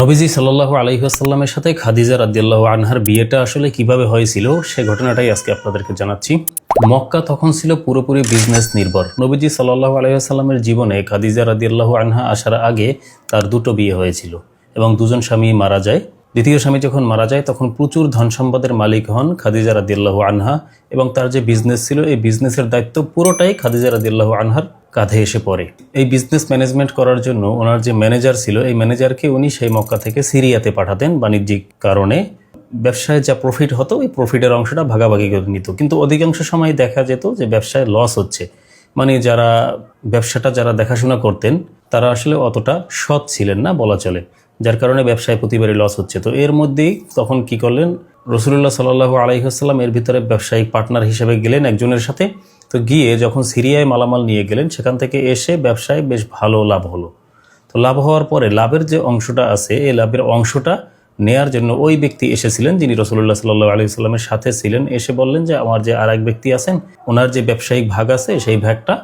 নবীজি সাল্লাহ আলহিহাসাল্লামের সাথে খাদিজা রাদিয়াল্লাহ আনহার বিয়েটা আসলে কীভাবে হয়েছিল সে ঘটনাটাই আজকে আপনাদেরকে জানাচ্ছি। মক্কা তখন ছিল পুরোপুরি বিজনেস নির্ভর। নবীজি সাল্লাহ আলহিহাসাল্লামের জীবনে খাদিজা রাদিয়াল্লাহ আনহা আসার আগে তার দুটো বিয়ে হয়েছিল এবং দুজন স্বামী মারা যায়। দ্বিতীয় স্বামী যখন মারা যায়, তখন প্রচুর ধন সম্পদের মালিক হন খাদিজা রাদিয়াল্লাহু আনহা এবং তার যে বিজনেস ছিল, এই বিজনেসের দায়িত্ব পুরোটাই খাদিজা রাদিয়াল্লাহু আনহার কাঁধে এসে পড়ে। এই বিজনেস ম্যানেজমেন্ট করার জন্য ওনার যে ম্যানেজার ছিল, এই ম্যানেজারকে উনি সেই মক্কা থেকে সিরিয়াতে পাঠাতেন বাণিজ্যিক কারণে। ব্যবসায় যা প্রফিট হতো, ওই প্রফিটের অংশটা ভাগাভাগি করে নিত। কিন্তু অধিকাংশ সময় দেখা যেত যে ব্যবসায় লস হচ্ছে। মানে যারা ব্যবসাটা যারা দেখাশোনা করতেন, তারা আসলে অতটা সৎ ছিলেন না বলা চলে। যার কারণে ব্যবসায় প্রতিবারই লস হচ্ছে। তো এর মধ্যেই তখন কি করলেন? রসুল্লাহ সাল্লাহ আলাইহাল্লাম এর ভিতরে ব্যবসায়িক পার্টনার হিসেবে গেলেন একজনের সাথে। তো গিয়ে যখন সিরিয়ায় মালামাল নিয়ে গেলেন, সেখান থেকে এসে ব্যবসায় বেশ ভালো লাভ হলো। তো লাভ হওয়ার পরে লাভের যে অংশটা আছে, এই লাভের অংশটা নেয়ার জন্য ওই ব্যক্তি এসেছিলেন যিনি রসুল্লাহ সাল্লাহ আলি সাল্লামের সাথে ছিলেন। এসে বললেন যে, আমার যে আর ব্যক্তি আছেন, ওনার যে ব্যবসায়িক ভাগ আছে, সেই ভাগটা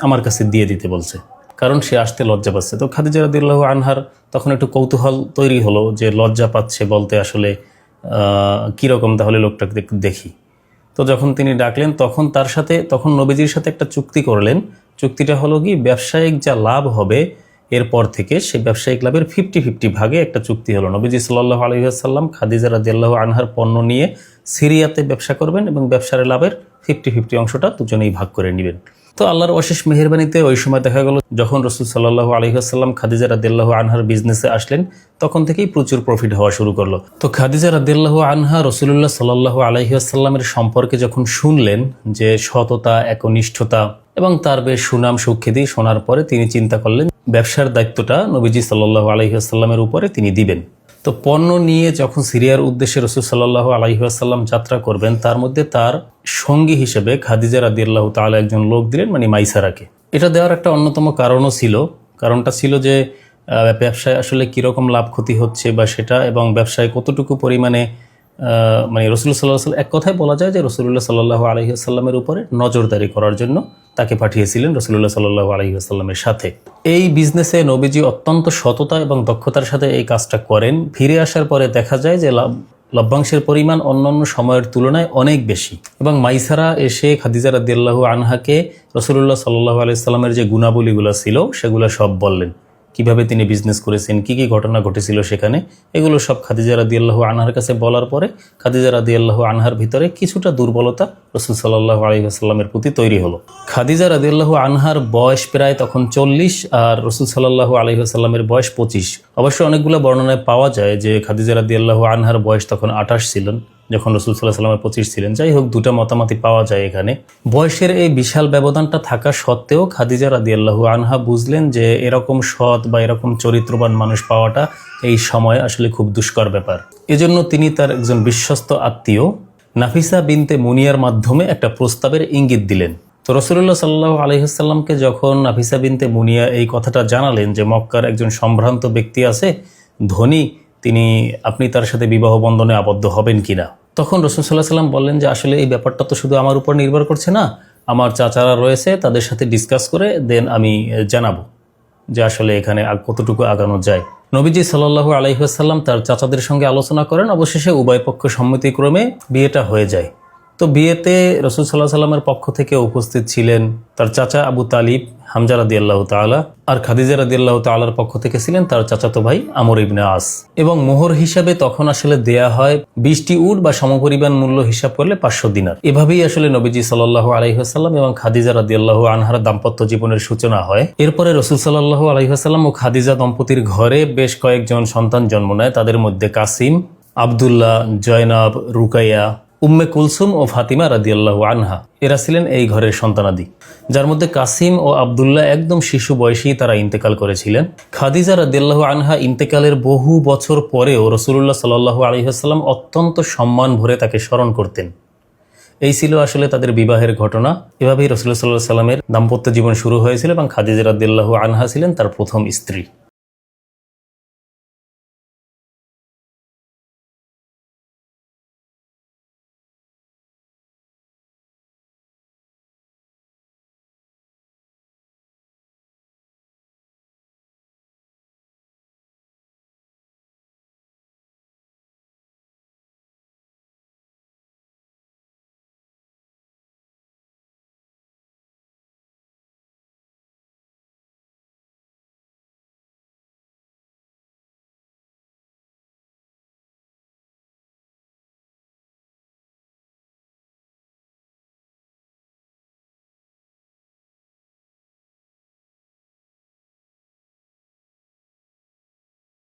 আমার কাছে দিয়ে দিতে বলছে। কারণ সে আসতে লজ্জা পাচ্ছে। তো খাদিজা রাদিল্লাহ আনহার তখন একটু কৌতূহল তৈরি হলো যে লজ্জা পাচ্ছে বলতে আসলে কীরকম তাহলে লোকটাকে দেখ- দেখি। তো যখন তিনি ডাকলেন, তখন তার সাথে, তখন নবীজির সাথে একটা চুক্তি করলেন। চুক্তিটা হলো কি, ব্যবসায়িক যা লাভ হবে, এরপর থেকে সে ব্যবসায়িক লাভের ফিফটি ফিফটি ভাগে একটা চুক্তি হলো। নবীজি সাল্লাহ আলহিহাসাল্লাম খাদিজা রাদিয়াল্লাহু আনহার পণ্য নিয়ে সিরিয়াতে ব্যবসা করবেন এবং ব্যবসার লাভের ফিফটি ফিফটি অংশটা দুজনেই ভাগ করে নেবেন। তো আল্লাহর অশেষ মেহরবানিতে ওই সময় দেখা গেল যখন রসুল সাল্লাহ আলহিহাসাল্লাম খাদিজা রাদিয়াল্লাহু আনহার বিজনেসে আসলেন, তখন থেকেই প্রচুর প্রফিট হওয়া শুরু করল। তো খাদিজা রাদিয়াল্লাহু আনহা রসুল্লাহ সাল্লাহ আলহিহাসাল্লামের সম্পর্কে যখন শুনলেন যে সততা, একনিষ্ঠতা এবং তার বেশ সুনাম সুখ্যাতি শোনার পরে তিনি চিন্তা করলেন, ব্যবসার দায়িত্বটা নবীজি সাল্লাহ আলহিহাসাল্লামের উপরে তিনি দিবেন। তো পণ্য নিয়ে যখন সিরিয়ার উদ্দেশ্যে রসুল সাল্লাহ আলহিহাসাল্লাম যাত্রা করবেন, তার মধ্যে তার সঙ্গী হিসেবে খাদিজা রাদিয়াল্লাহ তাআলা একজন লোক দিলেন মানে মাইসারাকে। এটা দেওয়ার একটা অন্যতম কারণও ছিল। কারণটা ছিল যে ব্যবসায় আসলে কীরকম লাভ ক্ষতি হচ্ছে বা সেটা এবং ব্যবসায় কতটুকু পরিমাণে মানে রসুল সাল্লাহ এক কথায় বলা যায় যে রসুল্লাহ সাল্লাহ আলহিহাসাল্লামের উপরে নজরদারি করার জন্য তাকে পাঠিয়েছিলেন রসুল্লাহ সাল্লু আলহিহাস্লামের সাথে। এই বিজনেসে নবীজি অত্যন্ত সততা এবং দক্ষতার সাথে এই কাজটা করেন। ফিরে আসার পরে দেখা যায় যে লাভ লভ্যাংশের পরিমাণ অন্যান্য সময়ের তুলনায় অনেক বেশি। এবং মাইসারা এসে খাদিজা রাদিয়াল্লাহু আনহাকে রসুল্লাহ সাল্লাহ আলাইসাল্লামের যে গুণাবলীগুলো ছিল, সেগুলো সব বললেন। কীভাবে তিনি বিজনেস করেছেন, কি কি ঘটনা ঘটেছিল সেখানে, এগুলো সব খাদিজা রাদিয়াল্লাহু আনহার কাছে বলার পরে খাদিজা রাদিয়াল্লাহু আনহার ভিতরে কিছুটা দুর্বলতা রসুল সাল্লাহ আলহিহাস্লামের প্রতি তৈরি হলো। খাদিজা রাদিয়াল্লাহু আনহার বয়স প্রায় তখন চল্লিশ আর রসুল সাল্লাহ আলহিহাস্লামের বয়স পঁচিশ। অবশ্য অনেকগুলো বর্ণনায় পাওয়া যায় যে খাদিজা রাদিয়াল্লাহু আনহার বয়স তখন আঠাশ ছিলেন। যখন রসুল সাল্লাহ সাল্লামের পঁচিশ ছিলেন, যাই হোক, দুটা মতামতি পাওয়া যায় এখানে। বয়সের এই বিশাল ব্যবধানটা থাকা সত্ত্বেও খাদিজা রাদিয়াল্লাহু আনহা বুঝলেন যে এরকম সৎ বা এরকম চরিত্রবান মানুষ পাওয়াটা এই সময় আসলে খুব দুষ্কর ব্যাপার। এজন্য তিনি তার একজন বিশ্বস্ত আত্মীয়, নাফিসা বিনতে মুনিয়ার মাধ্যমে একটা প্রস্তাবের ইঙ্গিত দিলেন। তো রসুল্লাহ সাল্লাহ আলহিহাল্লামকে যখন নাফিসা বিনতে মুনিয়া এই কথাটা জানালেন যে মক্কার একজন সম্ভ্রান্ত ব্যক্তি আছে, ধনী, তিনি, আপনি তার সাথে বিবাহ বন্ধনে আবদ্ধ হবেন কিনা? তখন রসুল সাল্লাহ সাল্লাম বললেন যে, আসলে এই ব্যাপারটা তো শুধু আমার উপর নির্ভর করছে না, আমার চাচারা রয়েছে, তাদের সাথে ডিসকাস করে দেন আমি জানাব যে, আসলে এখানে কতটুকু আগানো যায়। নবীজি সাল্লাহু আলাইসাল্লাম তার চাচাদের সঙ্গে আলোচনা করেন, অবশেষে উভয় পক্ষ সম্মতিক্রমে বিয়েটা হয়ে যায়। তো বিয়েতে রসুল সাল্লাহ সাল্লামের পক্ষ থেকে উপস্থিত ছিলেন তার চাচা আবু তালিব হামজা রাদি আল্লাহ তালা আর খাদিজা রাদি আল্লাহ তালার পক্ষ থেকে ছিলেন তার চাচাতো ভাই আমর ইবনে আস। এবং মোহর হিসাবে তখন আসলে দেয়া হয় বিশটি উট বা সমপরিমাণ মূল্য হিসাব করলে পাঁচশো দিনার। এভাবেই আসলে নবীজি সাল্লাহ আলহিহাস্লাম এবং খাদিজা রাদি আল্লাহ আনহার দাম্পত্য জীবনের সূচনা হয়। এরপরে রসুল সাল্লাহ আলহিহাস্লাম ও খাদিজা দম্পতির ঘরে বেশ কয়েকজন সন্তান জন্ম নেয়, তাদের মধ্যে কাসিম, আবদুল্লাহ, জয়নাব, রুকাইয়া উম্মে কুলসুম ও ফাতিমা রাদিয়াল্লাহু আনহা, এরা ছিলেন এই ঘরের সন্তানাদি, যার মধ্যে কাসিম ও আবদুল্লাহ একদম শিশু বয়সেই তারা ইন্তেকাল করেছিলেন। খাদিজা রাদিয়াল্লাহু আনহা ইন্তেকালের বহু বছর পরেও রসুল্লাহ সাল্লাহু আলহিহাস্লাম অত্যন্ত সম্মান ভরে তাকে স্মরণ করতেন। এই ছিল আসলে তাদের বিবাহের ঘটনা। এভাবেই রসুল্লাহ সাল্লাহ সাল্লামের দাম্পত্য জীবন শুরু হয়েছিল এবং খাদিজা রাদিয়াল্লাহু আনহা ছিলেন তার প্রথম স্ত্রী।